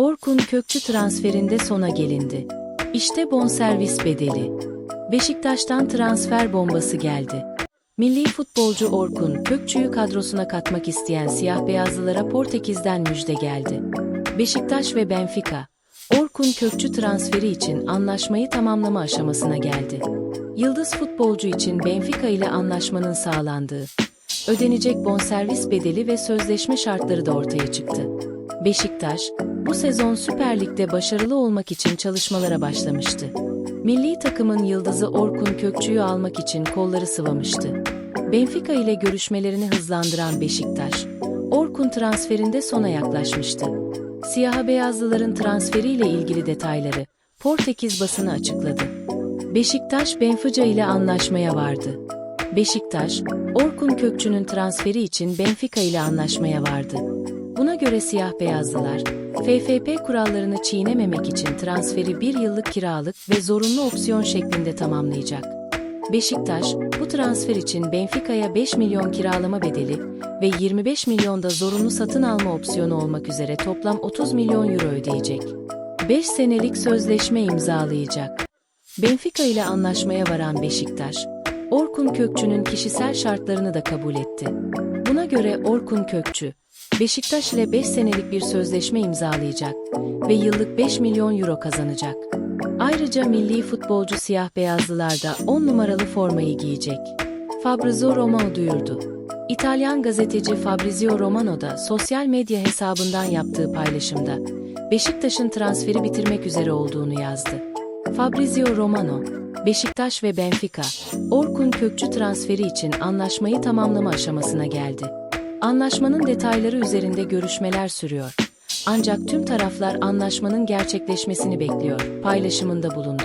Orkun Kökçü transferinde sona gelindi. İşte bonservis bedeli. Beşiktaş'tan transfer bombası geldi. Milli futbolcu Orkun Kökçü'yü kadrosuna katmak isteyen siyah beyazlılara Portekiz'den müjde geldi. Beşiktaş ve Benfica, Orkun Kökçü transferi için anlaşmayı tamamlama aşamasına geldi. Yıldız futbolcu için Benfica ile anlaşmanın sağlandığı, ödenecek bonservis bedeli ve sözleşme şartları da ortaya çıktı. Beşiktaş, bu sezon Süper Lig'de başarılı olmak için çalışmalara başlamıştı. Milli takımın yıldızı Orkun Kökçü'yü almak için kolları sıvamıştı. Benfica ile görüşmelerini hızlandıran Beşiktaş, Orkun transferinde sona yaklaşmıştı. Siyaha beyazlıların transferiyle ilgili detayları Portekiz basını açıkladı. Beşiktaş Benfica ile anlaşmaya vardı. Beşiktaş, Orkun Kökçü'nün transferi için Benfica ile anlaşmaya vardı. Buna göre siyah beyazlılar, FFP kurallarını çiğnememek için transferi bir yıllık kiralık ve zorunlu opsiyon şeklinde tamamlayacak. Beşiktaş, bu transfer için Benfica'ya 5 milyon kiralama bedeli ve 25 milyon da zorunlu satın alma opsiyonu olmak üzere toplam 30 milyon euro ödeyecek. 5 senelik sözleşme imzalayacak. Benfica ile anlaşmaya varan Beşiktaş, Orkun Kökçü'nün kişisel şartlarını da kabul etti. Buna göre Orkun Kökçü, Beşiktaş ile 5 senelik bir sözleşme imzalayacak ve yıllık 5 milyon euro kazanacak. Ayrıca milli futbolcu siyah beyazlılar da 10 numaralı formayı giyecek. Fabrizio Romano duyurdu. İtalyan gazeteci Fabrizio Romano da sosyal medya hesabından yaptığı paylaşımda Beşiktaş'ın transferi bitirmek üzere olduğunu yazdı. Fabrizio Romano, Beşiktaş ve Benfica, Orkun Kökçü transferi için anlaşmayı tamamlama aşamasına geldi. Anlaşmanın detayları üzerinde görüşmeler sürüyor. Ancak tüm taraflar anlaşmanın gerçekleşmesini bekliyor, paylaşımında bulundu.